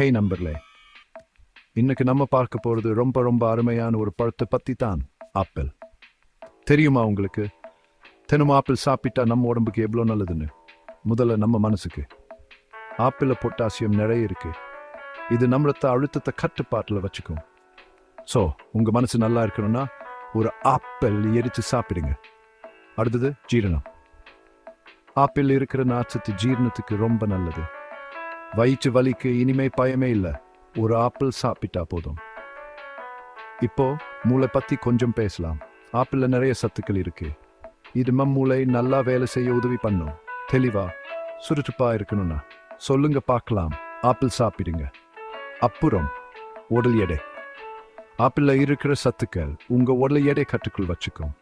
ஹே நம்பர்லே இன்னைக்கு நம்ம பார்க்க போறது ரொம்ப ரொம்ப அருமையான ஒரு பழத்தை பத்தி தான் ஆப்பிள். தெரியுமா உங்களுக்கு? தினமும் ஆப்பிள் சாப்பிட்டா நம்ம உடம்புக்கு எவ்வளோ நல்லதுன்னு? முதல்ல நம்ம மனசுக்கு. ஆப்பிளில் பொட்டாசியம் நிறைய இருக்கு. இது நம்மளத்த அழுத்தத்தை கட்டுப்பாட்டில் வச்சுக்கும். ஸோ உங்க மனசு நல்லா இருக்கணும்னா ஒரு ஆப்பிள் எரிச்சு சாப்பிடுங்க. அடுத்தது ஜீரணம். ஆப்பிள் இருக்கிற நாச்சத்து ஜீரணத்துக்கு ரொம்ப நல்லது. வயிற்று வலிக்கு இனிமே பயமே இல்லை. ஒரு ஆப்பிள் சாப்பிட்டா போதும். இப்போ மூளை பத்தி கொஞ்சம் பேசலாம். ஆப்பிள்ல நிறைய சத்துக்கள் இருக்கு. இது மூளை நல்லா வேலை செய்ய உதவி பண்ணும். தெளிவா சுறுசுறுப்பா இருக்கணும்னா. சொல்லுங்க பார்க்கலாம். ஆப்பிள் சாப்பிடுங்க. அப்புறம் உடல் எடை. ஆப்பிள்ல இருக்கிற சத்துக்கள் உங்க உடல் எடை கட்டுக்குள் வச்சுக்கும்.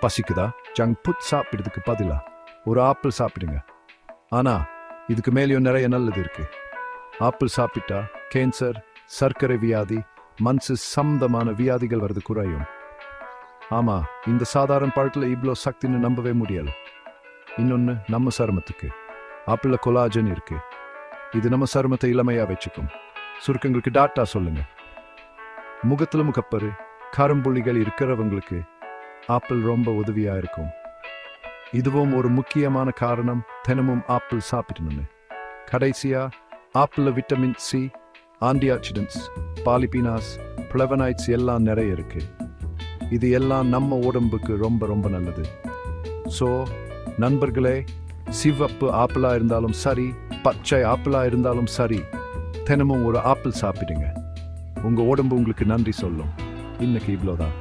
பசிக்குதா? ஜங்க் ஃபுட் சாப்பிடுறதுக்கு பதிலா. ஒரு ஆப்பிள் சாப்பிடுங்க. ஆனா இதுக்கு மேலேயும் நிறைய நல்லது இருக்கு. ஆப்பிள் சாப்பிட்டா கேன்சர் சர்க்கரை வியாதி மனசு சம்பந்தமான வியாதிகள் வருது குறையும். ஆமா இந்த சாதாரண பழத்தில் இவ்வளோ சக்தின்னு நம்பவே முடியல. இன்னொன்று நம்ம சருமத்துக்கு. ஆப்பிள கொலாஜன் இருக்கு. இது நம்ம சருமத்தை இளமையா வச்சுக்கும். சுருக்கங்களுக்கு டாட்டா சொல்லுங்க. முகத்தில் முகப்பரு கரும்புள்ளிகள் இருக்கிறவங்களுக்கு ஆப்பிள் ரொம்ப உதவியா இருக்கும். இதுவும் ஒரு முக்கியமான காரணம். தினமும் ஆப்பிள் சாப்பிடணும்னு கடைசியா apple vitamin C antioxidants polyphenols flavonoids எல்லாம் நிறைய இருக்கு. இது எல்லாம் நம்ம உடம்புக்கு ரொம்ப ரொம்ப நல்லது. ஸோ நண்பர்களே சிவப்பு ஆப்பிளாக இருந்தாலும் சரி பச்சை ஆப்பிளாக இருந்தாலும் சரி தினமும் ஒரு ஆப்பிள் சாப்பிடுங்க. உங்கள் உடம்பு உங்களுக்கு நன்றி சொல்லும். இன்னைக்கு இவ்வளோதான்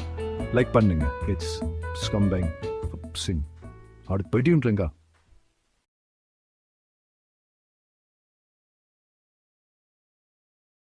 லைக் பண்ணுங்க. இட்ஸ் ஸ்கம்பேங் சிங் அடுத்து போயிட்டுன்றங்க